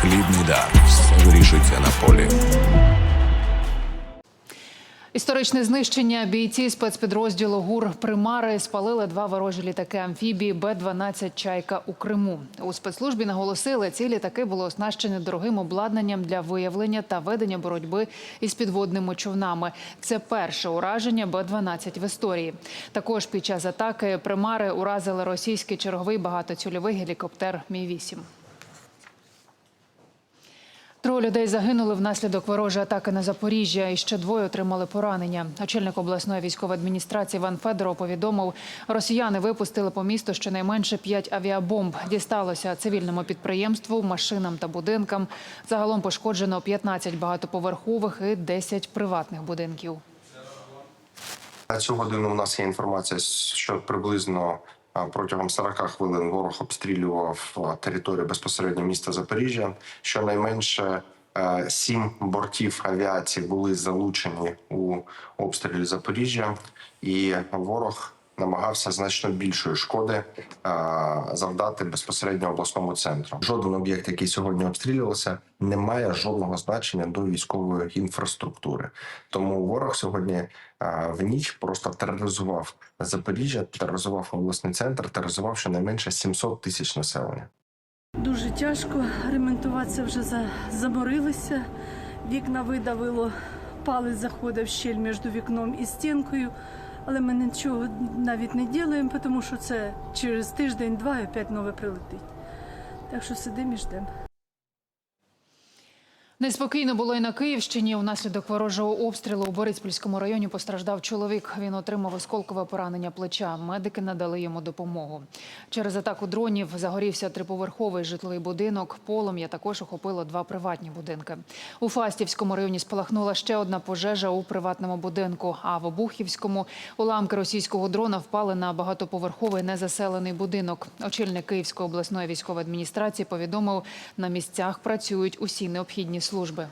Хлібний дар. Вирішується на полі. Історичне знищення бійці спецпідрозділу ГУР Примари спалили два ворожі літаки амфібії Б-12 Чайка у Криму. У спецслужбі наголосили, ці літаки були оснащені дорогим обладнанням для виявлення та ведення боротьби із підводними човнами. Це перше ураження Б-12 в історії. Також під час атаки Примари уразили російський черговий багатоцільовий гелікоптер Мі 8 Троє людей загинули внаслідок ворожої атаки на Запоріжжя, і ще двоє отримали поранення. Очільник обласної військової адміністрації Іван Федоров повідомив, росіяни випустили по місту щонайменше п'ять авіабомб. Дісталося цивільному підприємству, машинам та будинкам. Загалом пошкоджено 15 багатоповерхових і 10 приватних будинків. На цю годину у нас є інформація, що приблизно протягом 40 хвилин ворог обстрілював територію безпосередньо міста Запоріжжя. Щонайменше е, сім бортів авіації були залучені у обстрілі Запоріжжя, і ворог намагався значно більшої шкоди завдати безпосередньо обласному центру. Жоден об'єкт, який сьогодні обстрілювався, не має жодного значення до військової інфраструктури. Тому ворог сьогодні в ніч просто тероризував Запоріжжя, тероризував обласний центр, тероризував щонайменше 700 тисяч населення. Дуже тяжко ремонтуватися вже за- заморилися. Вікна видавило, палець заходив щель між вікном і стінкою. Але ми нічого навіть не ділимо, тому що це через тиждень-два і опять нове прилетить. Так що сидимо і ждемо. Неспокійно було і на Київщині. Унаслідок ворожого обстрілу у Бориспільському районі постраждав чоловік. Він отримав осколкове поранення плеча. Медики надали йому допомогу. Через атаку дронів загорівся триповерховий житловий будинок. Полум'я також охопило два приватні будинки. У Фастівському районі спалахнула ще одна пожежа у приватному будинку. А в Обухівському уламки російського дрона впали на багатоповерховий незаселений будинок. Очільник Київської обласної військової адміністрації повідомив, на місцях працюють усі необхідні служби.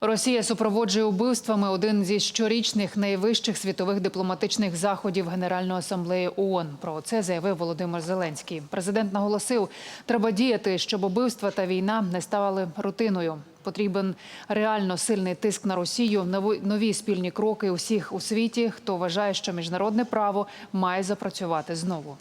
Росія супроводжує убивствами один зі щорічних найвищих світових дипломатичних заходів Генеральної асамблеї ООН. Про це заявив Володимир Зеленський. Президент наголосив, треба діяти, щоб убивства та війна не ставали рутиною. Потрібен реально сильний тиск на Росію, нові, спільні кроки усіх у світі, хто вважає, що міжнародне право має запрацювати знову.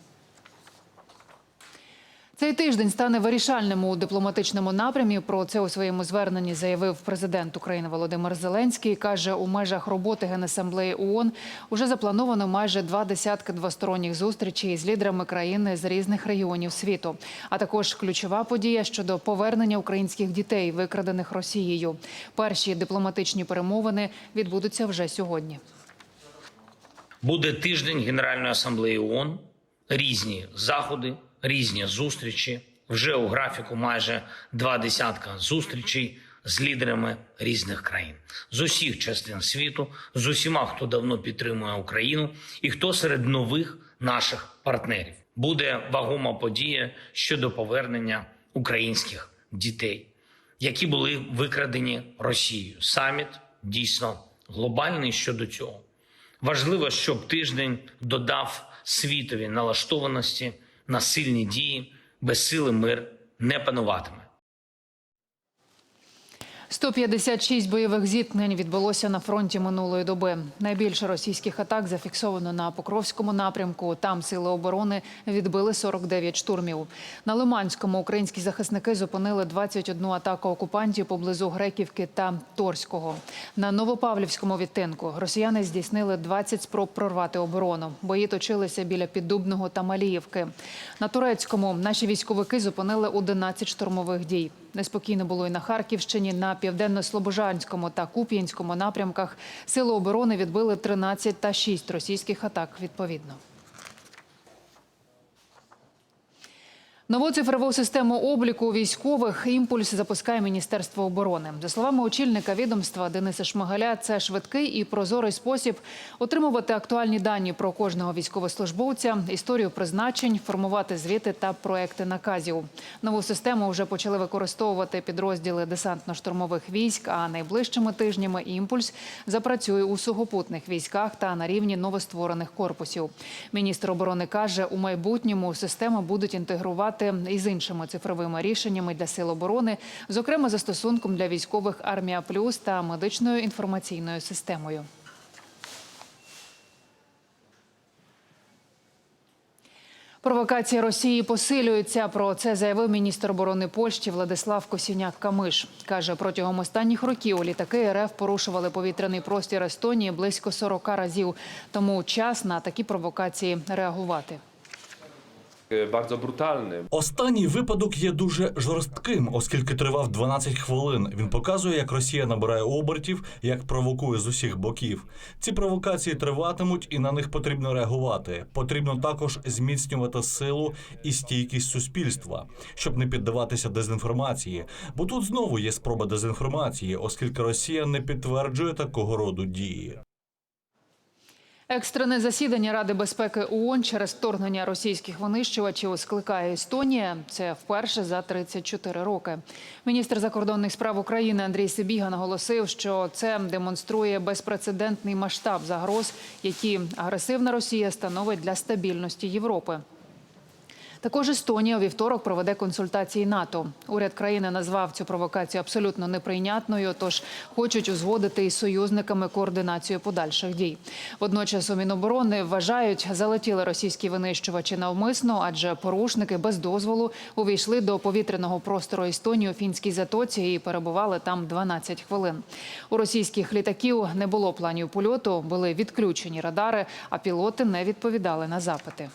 Цей тиждень стане вирішальним у дипломатичному напрямі. Про це у своєму зверненні заявив президент України Володимир Зеленський. каже, у межах роботи Генасамблеї ООН уже заплановано майже два десятки двосторонніх зустрічей з лідерами країни з різних регіонів світу. А також ключова подія щодо повернення українських дітей, викрадених Росією. Перші дипломатичні перемовини відбудуться вже сьогодні. Буде тиждень Генеральної асамблеї ООН, різні заходи, різні зустрічі. Вже у графіку майже два десятка зустрічей з лідерами різних країн з усіх частин світу, з усіма, хто давно підтримує Україну, і хто серед нових наших партнерів. Буде вагома подія щодо повернення українських дітей, які були викрадені Росією. Саміт дійсно глобальний щодо цього. Важливо, щоб тиждень додав світові налаштованості на сильні дії, без сили мир не пануватиме. 156 бойових зіткнень відбулося на фронті минулої доби. Найбільше російських атак зафіксовано на Покровському напрямку. Там сили оборони відбили 49 штурмів. На Лиманському українські захисники зупинили 21 атаку окупантів поблизу Греківки та Торського. На Новопавлівському відтинку росіяни здійснили 20 спроб прорвати оборону. Бої точилися біля Піддубного та Маліївки. На Турецькому наші військовики зупинили 11 штурмових дій. Неспокійно було і на Харківщині, на південно-слобожанському та Куп'янському напрямках. Сили оборони відбили 13 та 6 російських атак відповідно. Нову цифрову систему обліку військових імпульс запускає Міністерство оборони. За словами очільника відомства Дениса Шмигаля, це швидкий і прозорий спосіб отримувати актуальні дані про кожного військовослужбовця, історію призначень, формувати звіти та проекти наказів. Нову систему вже почали використовувати підрозділи десантно-штурмових військ. А найближчими тижнями імпульс запрацює у сухопутних військах та на рівні новостворених корпусів. Міністр оборони каже, у майбутньому системи будуть інтегрувати працювати із іншими цифровими рішеннями для сил оборони, зокрема застосунком для військових Армія Плюс та медичною інформаційною системою. Провокації Росії посилюються. Про це заявив міністр оборони Польщі Владислав Косіняк-Камиш. Каже, протягом останніх років літаки РФ порушували повітряний простір Естонії близько 40 разів. Тому час на такі провокації реагувати. E, bardzo brutalny. Останній випадок є дуже жорстким, оскільки тривав 12 хвилин. Він показує, як Росія набирає обертів, як провокує з усіх боків. Ці провокації триватимуть, і на них потрібно реагувати. Потрібно також зміцнювати силу і стійкість суспільства, щоб не піддаватися дезінформації. Бо тут знову є спроба дезінформації, оскільки Росія не підтверджує такого роду дії. Екстрене засідання Ради безпеки ООН через вторгнення російських винищувачів скликає Естонія. Це вперше за 34 роки. Міністр закордонних справ України Андрій Сибіга наголосив, що це демонструє безпрецедентний масштаб загроз, які агресивна Росія становить для стабільності Європи. Також Естонія у вівторок проведе консультації НАТО. Уряд країни назвав цю провокацію абсолютно неприйнятною, тож хочуть узгодити із союзниками координацію подальших дій. Водночас у Міноборони вважають, залетіли російські винищувачі навмисно, адже порушники без дозволу увійшли до повітряного простору Естонії у фінській затоці і перебували там 12 хвилин. У російських літаків не було планів польоту, були відключені радари, а пілоти не відповідали на запити.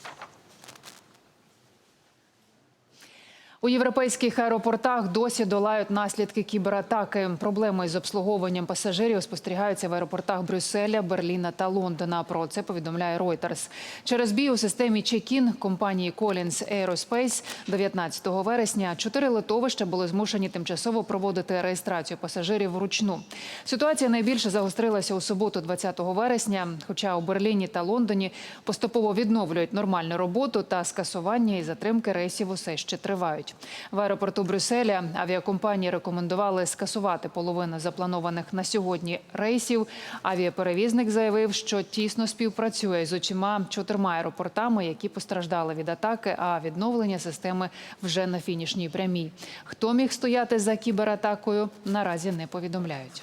У європейських аеропортах досі долають наслідки кібератаки. Проблеми з обслуговуванням пасажирів спостерігаються в аеропортах Брюсселя, Берліна та Лондона. Про це повідомляє Reuters. Через бій у системі Check-in компанії Collins Aerospace 19 вересня чотири литовища були змушені тимчасово проводити реєстрацію пасажирів вручну. Ситуація найбільше загострилася у суботу, 20 вересня. Хоча у Берліні та Лондоні поступово відновлюють нормальну роботу та скасування і затримки рейсів усе ще тривають. В аеропорту Брюсселя авіакомпанії рекомендували скасувати половину запланованих на сьогодні рейсів. Авіаперевізник заявив, що тісно співпрацює з очима чотирма аеропортами, які постраждали від атаки. А відновлення системи вже на фінішній прямій. Хто міг стояти за кібератакою, наразі не повідомляють.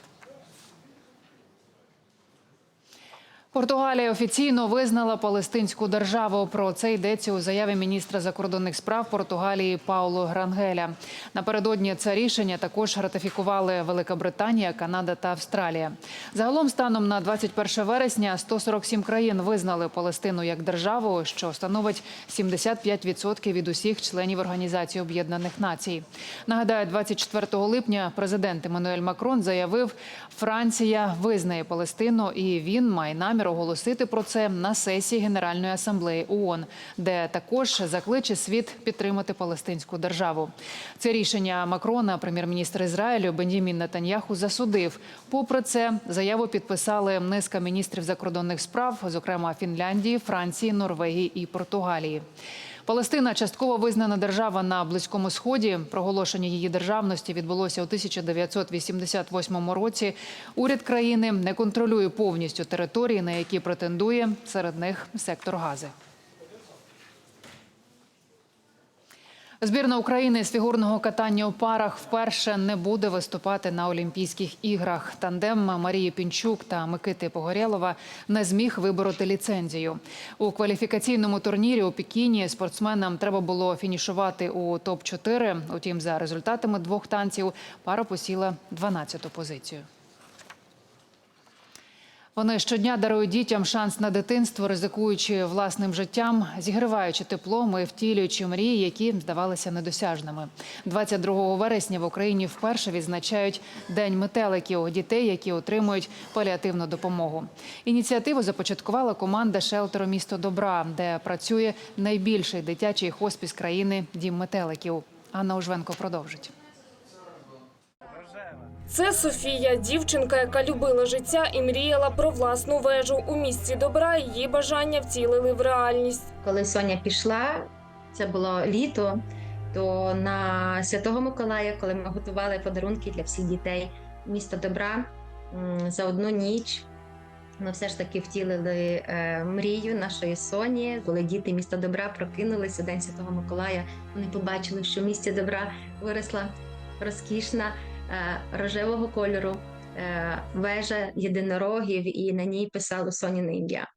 Португалія офіційно визнала Палестинську державу. Про це йдеться у заяві міністра закордонних справ Португалії Пауло Грангеля. Напередодні це рішення також ратифікували Велика Британія, Канада та Австралія. Загалом, станом на 21 вересня, 147 країн визнали Палестину як державу, що становить 75% від усіх членів Організації Об'єднаних Націй. Нагадаю, 24 липня президент Еммануель Макрон заявив, Франція визнає Палестину, і він має намір оголосити про це на сесії Генеральної асамблеї ООН, де також закличе світ підтримати палестинську державу. Це рішення Макрона, прем'єр-міністр Ізраїлю Бендімін Натаньяху засудив. Попри це, заяву підписали низка міністрів закордонних справ, зокрема Фінляндії, Франції, Норвегії і Португалії. Палестина частково визнана держава на близькому сході. Проголошення її державності відбулося у 1988 році. Уряд країни не контролює повністю території, на які претендує серед них сектор Гази. Збірна України з фігурного катання у парах вперше не буде виступати на Олімпійських іграх. Тандем Марії Пінчук та Микити Погорєлова не зміг вибороти ліцензію. У кваліфікаційному турнірі у Пекіні спортсменам треба було фінішувати у топ 4 Утім, за результатами двох танців пара посіла 12-ту позицію. Вони щодня дарують дітям шанс на дитинство, ризикуючи власним життям, зігріваючи теплом і втілюючи мрії, які здавалися недосяжними. 22 вересня в Україні вперше відзначають День метеликів дітей, які отримують паліативну допомогу. Ініціативу започаткувала команда шелтеру Місто Добра, де працює найбільший дитячий хоспіс країни Дім метеликів. Анна Ужвенко продовжить. Це Софія, дівчинка, яка любила життя і мріяла про власну вежу. У місті добра її бажання втілили в реальність. коли Соня пішла, це було літо, то на Святого Миколая, коли ми готували подарунки для всіх дітей міста добра за одну ніч Ми все ж таки втілили е, мрію нашої Соні. Коли діти міста добра прокинулися День Святого Миколая, вони побачили, що в місті добра виросла розкішна рожевого кольору е, вежа єдинорогів, і на ній писало Соніне ім'я.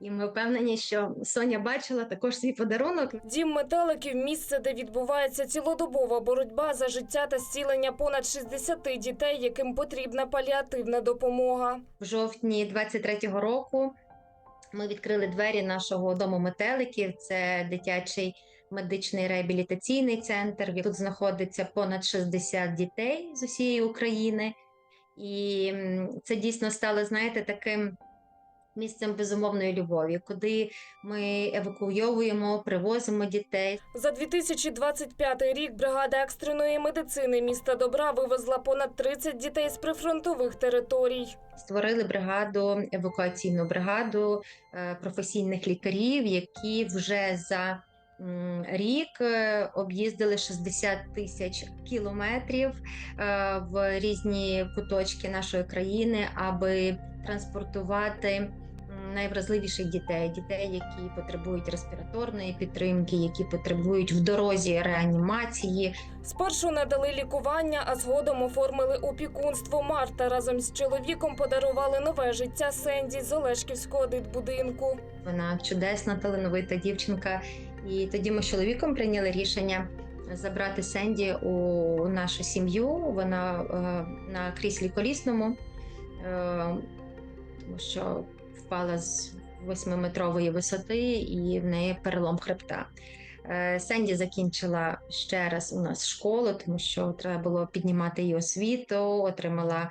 І ми впевнені, що Соня бачила також свій подарунок. Дім метеликів місце, де відбувається цілодобова боротьба за життя та зцілення понад 60 дітей, яким потрібна паліативна допомога. В жовтні 23-го року ми відкрили двері нашого дому метеликів. Це дитячий медичний реабілітаційний центр. Тут знаходиться понад 60 дітей з усієї України, і це дійсно стало, знаєте, таким. Місцем безумовної любові, куди ми евакуйовуємо, привозимо дітей. За 2025 рік бригада екстреної медицини міста Добра вивезла понад 30 дітей з прифронтових територій. створили бригаду, евакуаційну бригаду е, професійних лікарів, які вже за рік е, об'їздили 60 тисяч кілометрів е, в різні куточки нашої країни, аби транспортувати. Найвразливіших дітей, дітей, які потребують респіраторної підтримки, які потребують в дорозі реанімації, Спершу надали лікування, а згодом оформили опікунство. Марта разом з чоловіком подарували нове життя Сенді з Олешківського дитбудинку. Вона чудесна, талановита дівчинка. І тоді ми з чоловіком прийняли рішення забрати Сенді у нашу сім'ю. Вона е, на кріслі колісному, е, тому що впала з восьмиметрової висоти і в неї перелом хребта. Е, Сенді закінчила ще раз у нас школу, тому що треба було піднімати її освіту, отримала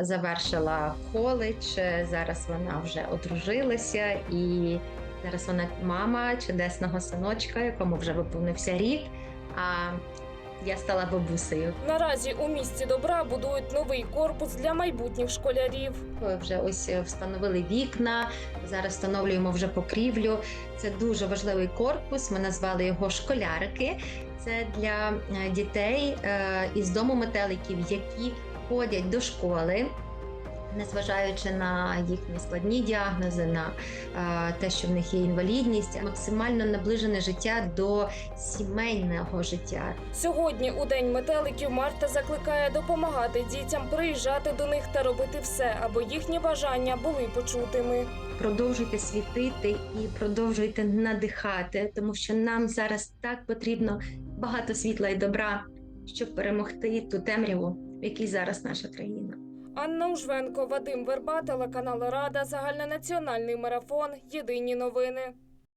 завершила коледж. Зараз вона вже одружилася, і зараз вона мама чудесного синочка, якому вже виповнився рік. А я стала бабусею. Наразі у місті добра будують новий корпус для майбутніх школярів. Вже ось е, встановили вікна. Зараз встановлюємо вже покрівлю. Це дуже важливий корпус. Ми назвали його школярики. Це для е, дітей е, із дому метеликів, які ходять до школи. Незважаючи на їхні складні діагнози, на е, те, що в них є інвалідність, максимально наближене життя до сімейного життя, Сьогодні, у день метеликів, Марта закликає допомагати дітям приїжджати до них та робити все, аби їхні бажання були почутими. продовжуйте світити і продовжуйте надихати, тому що нам зараз так потрібно багато світла і добра, щоб перемогти ту темряву, в якій зараз наша країна. Анна Ужвенко, Вадим Верба, телеканал Рада, загальнонаціональний марафон. Єдині новини.